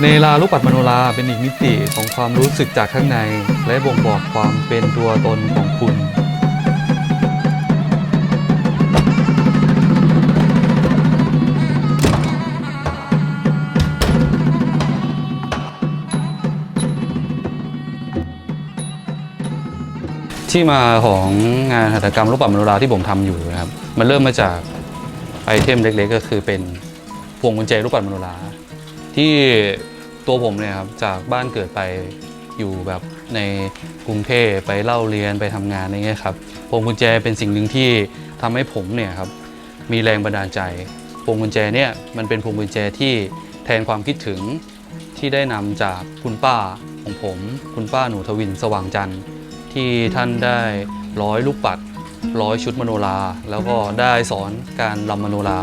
เนลาลูกปัดมโนราเป็นอีกมิติของความรู้สึกจากข้างใน และบ่งบอกความเป็นตัวตนของคุณ ที่มาของงานหัตถกรรมรูปปัดมโนราที่ผมทำอยู่นะครับ มันเริ่มมาจากไอเทมเล็กๆ ก็คือเป็นพวงกุญแจรูปปัดมโนราที่ ตัวผมเนี่ยครับจากบ้านเกิดไปอยู่แบบในกรุงเทพไปเล่าเรียนไปทำงานอะไรเงี้ยครับพวงกุญแจเป็นสิ่งหนึ่งที่ทำให้ผมเนี่ยครับมีแรงบันดาลใจพวงกุญแจเนี่ยมันเป็นพวงกุญแจที่แทนความคิดถึงที่ได้นำจากคุณป้าของผม คุณป้าหนูทวินสว่างจันทร์ที่ท่านได้ร้อยลูกปัดร้อยชุดมโนราแล้วก็ได้สอนการรำมโนรา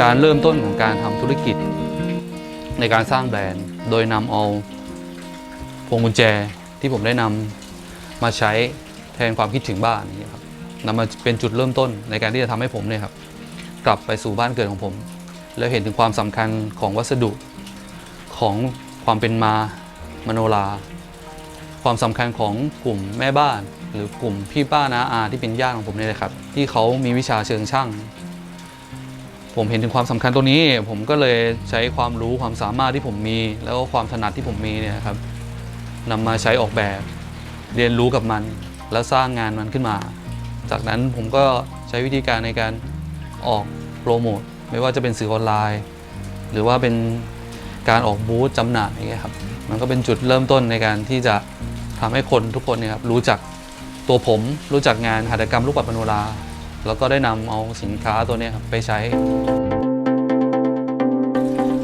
การเริ่มต้นของการทำธุรกิจ ในการสร้างแบรนด์ โดยนำเอาพวงกุญแจที่ผมได้นำมาใช้แทนความคิดถึงบ้านอย่ครับนำมาเป็นจุดเริ่มต้นในการที่จะทำให้ผมเนี่ยครับกลับไปสู่บ้านเกิดของผม แล้วเห็นถึงความสำคัญของวัสดุของความเป็นมามโนราความสำคัญของกลุ่มแม่บ้าน หรือกลุ่มพี่ป้าน้าอาที่เป็นญาติของผมเนี่ยนะครับ ที่เขามีวิชาเชิงช่าง ผมเห็นถึงความสำคัญตรงนี้ ผมก็เลยใช้ความรู้ความสามารถที่ผมมี แล้วก็ความถนัดที่ผมมีเนี่ยครับนำมาใช้ออกแบบ เรียนรู้กับมัน แล้วสร้างงานมันขึ้นมา จากนั้นผมก็ใช้วิธีการในการออกโปรโมทไม่ว่าจะเป็นสื่อออนไลน์ หรือว่าเป็นการออกบูธจำหน่ายอย่างเงี้ยครับมันก็เป็นจุดเริ่มต้นในการที่จะทำให้คนทุกคนเนี่ยครับรู้จักตัวผมรู้จักงานหัตถกรรมรูปปัดมโนรา แล้วก็ได้นำเอาสินค้าตัวนี้ครับไปใช้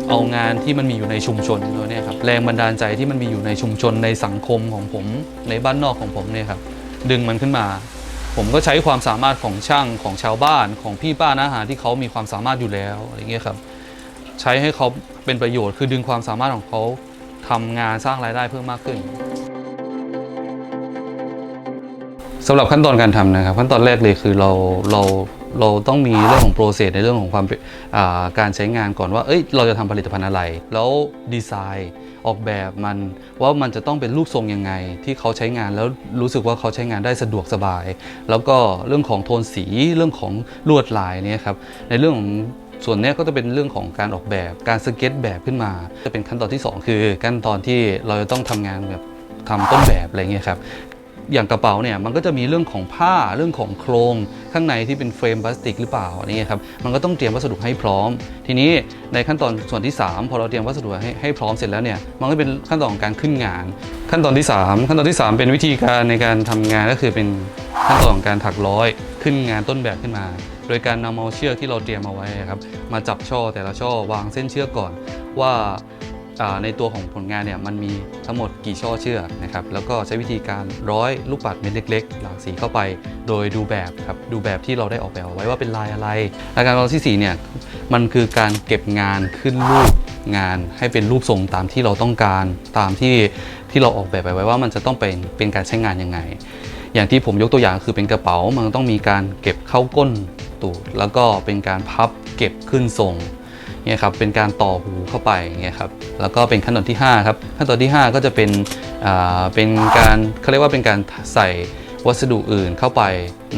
เอางานที่มันมีอยู่ในชุมชนตัวนี้ครับแรงบันดาลใจที่มันมีอยู่ในชุมชนในสังคมของผมในบ้านนอกของผมเนี่ยครับดึงมันขึ้นมา ผมก็ใช้ความสามารถของช่างของชาวบ้านของพี่ป้าน้าอาที่เขามีความสามารถอยู่แล้วอะไรเงี้ยครับใช้ให้เขาเป็นประโยชน์คือดึงความสามารถของเขาทำงานสร้างรายได้เพิ่มมากขึ้น สำหรับขั้นตอนการทำนะครับขั้นตอนแรกเลยคือเราเราเราต้องมีเรื่องของโปรเซสในเรื่องของความาการใช้งานก่อนว่า เอ้ย เราจะทำผลิตภัณฑ์อะไร แล้วดีไซน์ออกแบบมันว่ามันจะต้องเป็นรูปทรงยังไง ที่เขาใช้งานแล้วรู้สึกว่าเขาใช้งานได้สะดวกสบาย แล้วก็เรื่องของโทนสีเรื่องของลวดลายเนี่ยครับในเรื่องของส่วนนี้ก็จะเป็นเรื่องของการออกแบบการสเก็ตแบบขึ้นมา จะเป็นขั้นตอนที่ 2 คือขั้นตอนที่เราจะต้องทำงานแบบทำต้นแบบอะไรเงี้ยครับ อย่างกระเป๋าเนี่ยมันก็จะมีเรื่องของผ้าเรื่องของโครงข้างในที่เป็นเฟรมพลาสติกหรือเปล่าอันนี้ครับมันก็ต้องเตรียมวัสดุให้พร้อม ทีนี้ในขั้นตอนส่วนที่ 3 พอเราเตรียมวัสดุให้ให้พร้อมเสร็จแล้วเนี่ยมันก็เป็นขั้นตอนของการขึ้นงาน ขั้นตอนที่ 3 ขั้นตอนที่ 3 เป็นวิธีการในการทำงานก็คือเป็นขั้นตอนของการถักร้อยขึ้นงานต้นแบบขึ้นมา โดยการนำเอาเชือกที่เราเตรียมเอาไว้ครับมาจับช่อแต่ละช่อวางเส้นเชือกก่อนว่า ในตัวของผลงานเนี่ยมันมีทั้งหมดกี่ช่อเชือกนะครับแล้วก็ใช้วิธีการร้อยลูกปัดเม็ดเล็กๆ หลากสีเข้าไป โดยดูแบบครับดูแบบที่เราได้ออกแบบเอาไว้ว่าเป็นลายอะไรและการตอนที่สี่เนี่ยมันคือการเก็บงานขึ้นรูปงานให้เป็นรูปทรงตามที่เราต้องการตามที่ที่เราออกแบบไปไว้ว่ามันจะต้องเป็นเป็นการใช้งานยังไง อย่างที่ผมยกตัวอย่างคือเป็นกระเป๋ามันต้องมีการเก็บเข้าก้นตูดแล้วก็เป็นการพับเก็บขึ้นทรง เนี่ยครับเป็นการต่อหูเข้าไปเนี่ยครับแล้วก็เป็นขั้นตอนที่5ครับขั้นตอนที่ 5 ก็จะเป็นอ่าเป็นการเขาเรียกว่าเป็นการใส่วัสดุอื่นเข้าไป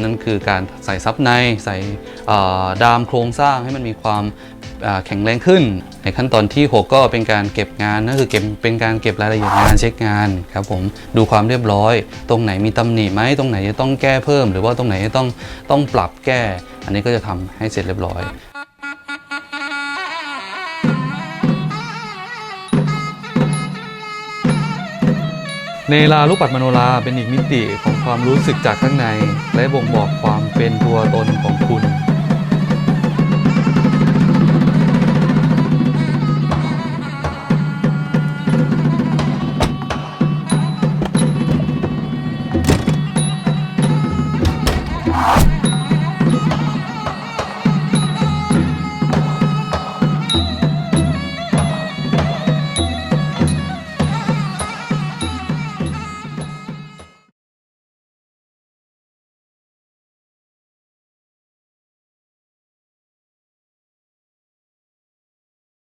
นั่นคือการใส่ซับในใส่ดามโครงสร้างให้มันมีความแข็งแรงขึ้น ในขั้นตอนที่ 6 ก็เป็นการเก็บงานนั่นคือเก็บเป็นการเก็บรายละเอียดงานเช็คงานครับผมดูความเรียบร้อย ตรงไหนมีตำหนิไหมตรงไหนจะต้องแก้เพิ่ม หรือว่าตรงไหนจะต้องต้องปรับแก้ อันนี้ก็จะทำให้เสร็จเรียบร้อย เนลาลูกปัดมโนราเป็นอีกมิติของความรู้สึกจากข้างใน และบ่งบอกความเป็นตัวตนของคุณ